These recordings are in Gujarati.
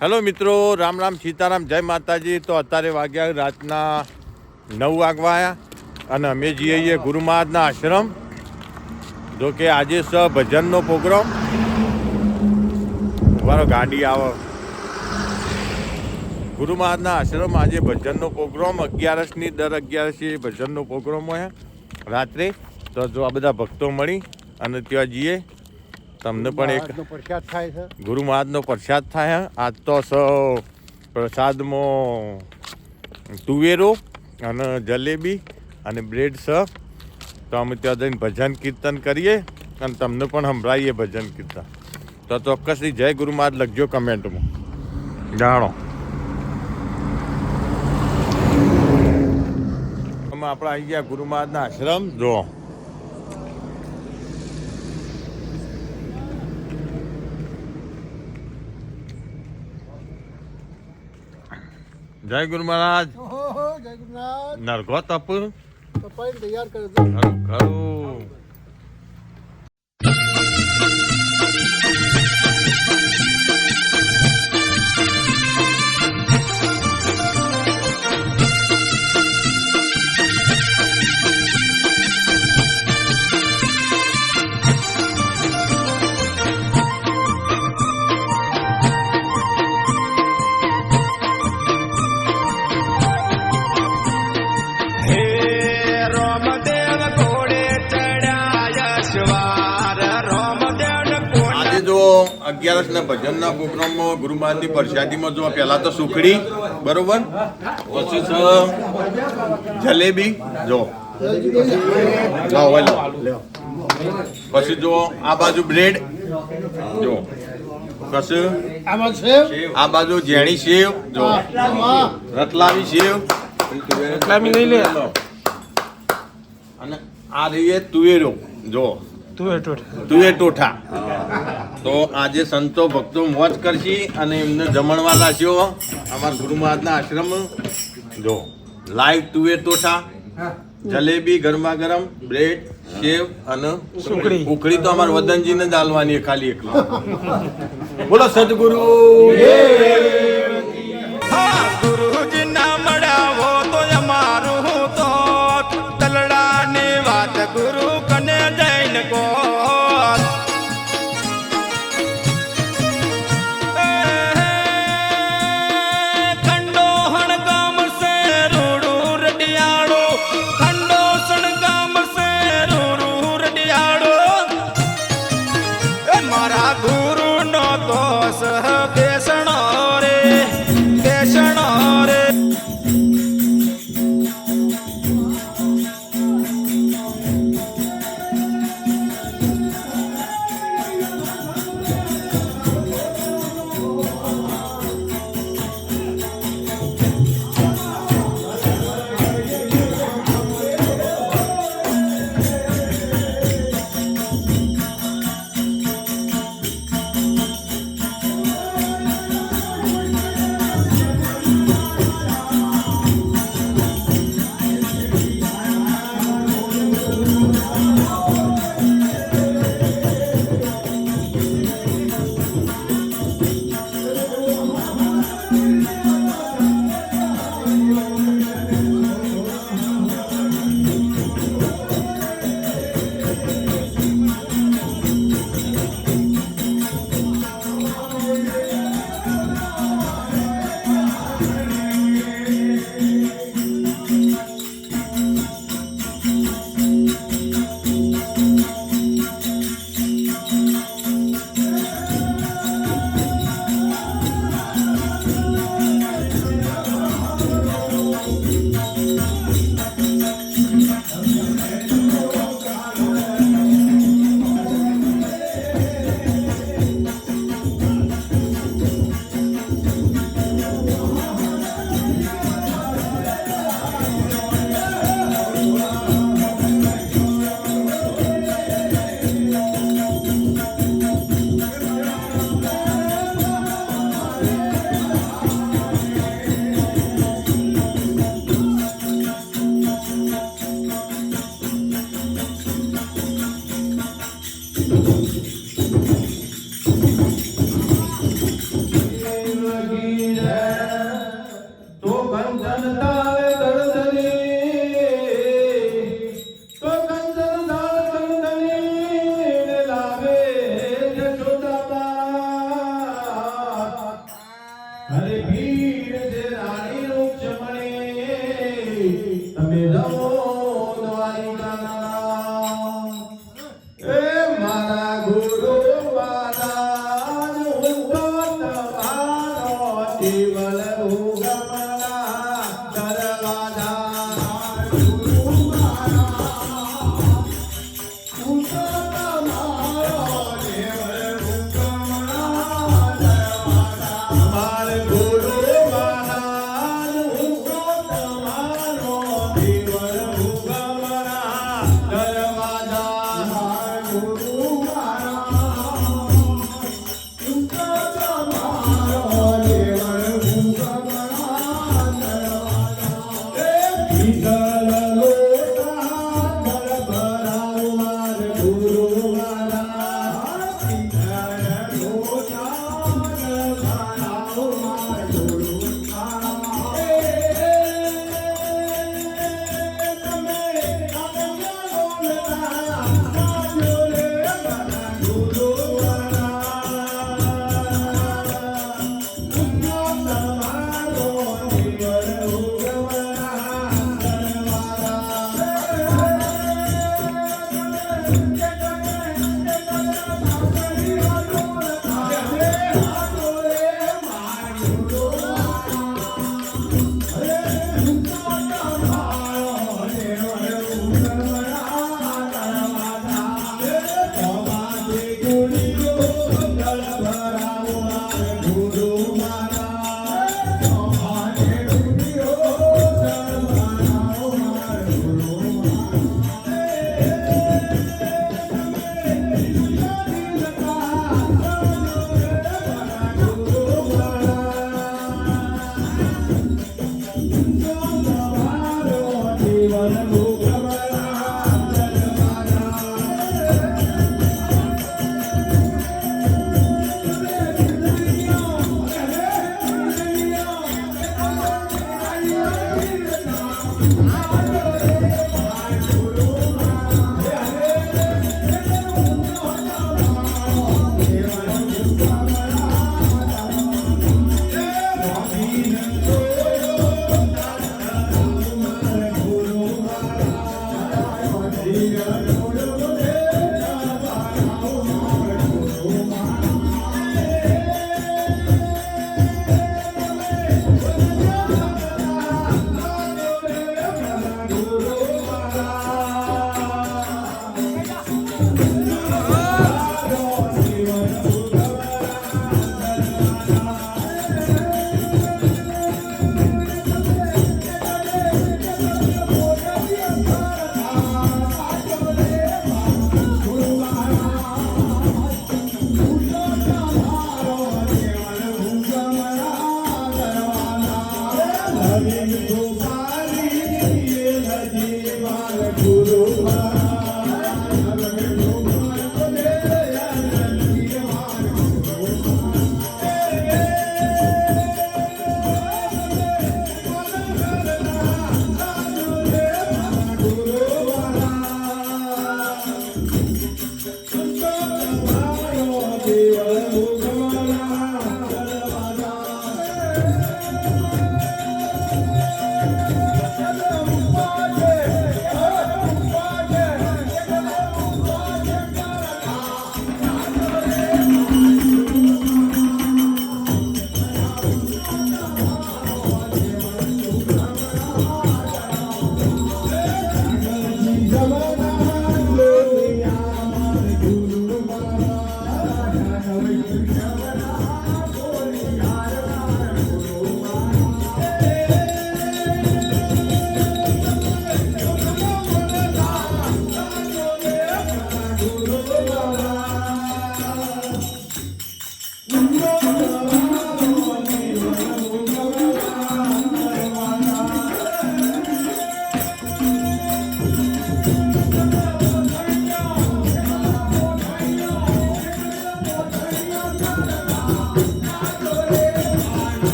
હેલો મિત્રો, રામ રામ સીતારામ, જય માતાજી. તો અત્યારે વાગ્યા રાતના નવ વાગવા આવ્યા અને અમે જઈએ ગુરુ મહારાજના આશ્રમ. જો કે આજે સ ભજનનો પ્રોગ્રામ. મારો ગાડી આવે. ગુરુ મહારાજના આશ્રમ આજે ભજનનો પ્રોગ્રામ, અગિયારસની દર અગિયારસી ભજનનો પ્રોગ્રામ હોય રાત્રે. તો જો આ બધા ભક્તો મળી અને ત્યાં જઈએ. તમને પણ એક પ્રસાદ થાય છે. ગુરુ મહારાજનો પ્રસાદ થાય. આજ તો સૌ પ્રસાદમાં તુવેરો અને જલેબી અને બ્રેડ સ. તો અમે ત્યાં જઈને ભજન કીર્તન કરીએ અને તમને પણ સંભળાવીએ ભજન કીર્તન. તો ચોક્કસથી જય ગુરુ મહારાજ લખજો કમેન્ટમાં. જાણો. અમે આપણે આવી ગયા ગુરુ મહારાજના આશ્રમ. જો જય ગુરુ મહારાજ. જય ગુરુનાથ નરગો તપ તપાઈ તૈયાર કરજો ખરું ખરું. અગિયારસ ના ભજનના પ્રોગ્રામમાં ગુરુ મહારાજની પ્રસાદીમાં જો પહેલાં તો સુખડી બરોબર? પછી જલેબી જો. પછી જો આ બાજુ બ્રેડ જો. પછી આ બાજુ ઝેણી સેવ જો. રતલાવી સેવ. રતલામી લઈ લે. અને આ રહીએ તુવેરો જો. તુવેર ટોઠા. તુવેર ટોઠા. તો આજે સંતો ભક્તો મોજ કરશી અને એમને જમણવાલા છો અમારા ગુરુ મહારાજના આશ્રમ. જો લાઈવ તુવે ટોઠા જલેબી ગરમા ગરમ બ્રેડ સેવ અને સુખડી. ઉખડી તો અમારા વદનજીને જ આલવાની છે ખાલી એકલો. બોલો સદગુરુ. તમારો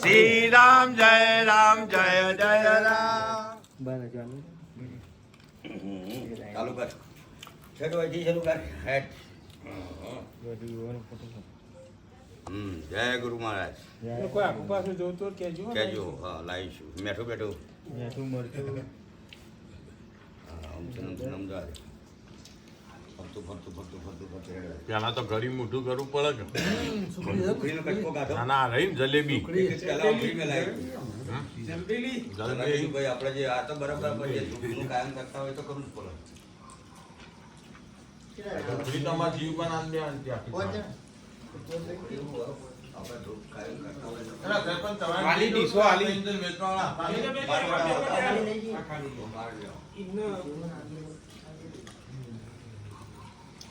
શ્રી રામ જય રામ જય જય રામ ચાલુ કર. છેડો હજી કર. જય ગુરુ મહારાજ. કોઈ આખું પાસે જોતું તો કહેજો. હા લાવીશું. મેઠું બેઠું. મેઠું જા રે. ફરતું ફરતું ફરતું ફરતું ફરતું પેલા તો ઘડી મોઢું કરવું પડે કે. ના ના રહી જલેબી. જલેબી? આપણે જે આ તો બરાબર આપણે જે દુઃખનું કાયમ કરતા હોય તો કરવું જ પડે. ઢોકળી જીવ પણ આખી. આપણે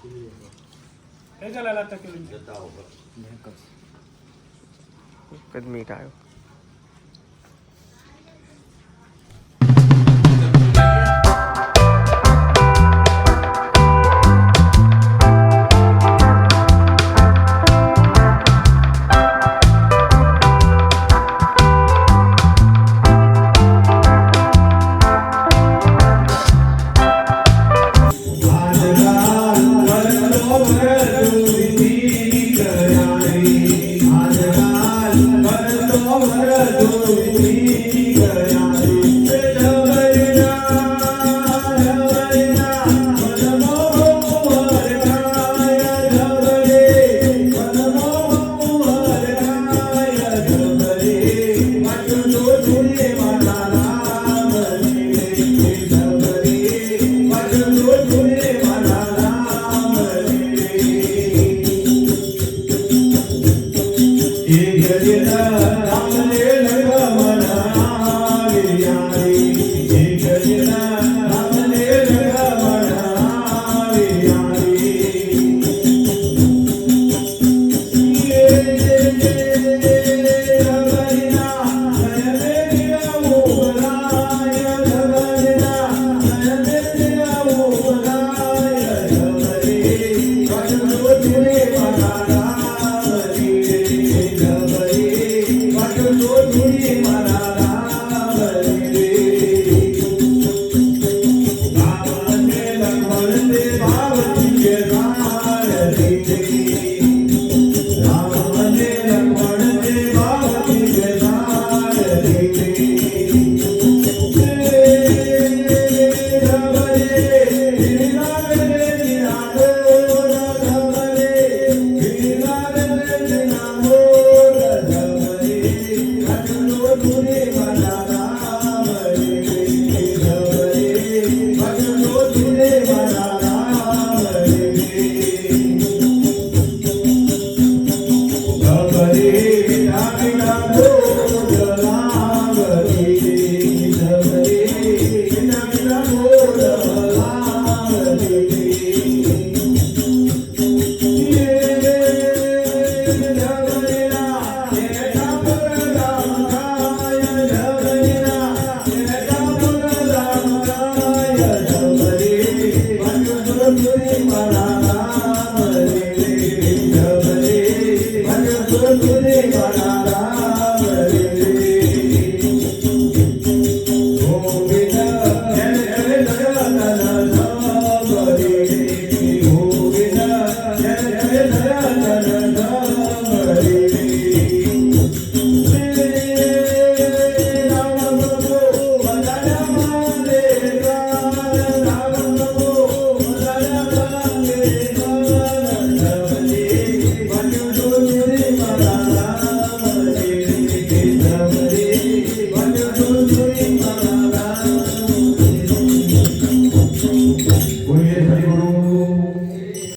દુઃખ કાયમ કરતા હોય તો પેલા સરપંચ તમારી આલી ડીશો આલી અંદર एक दिन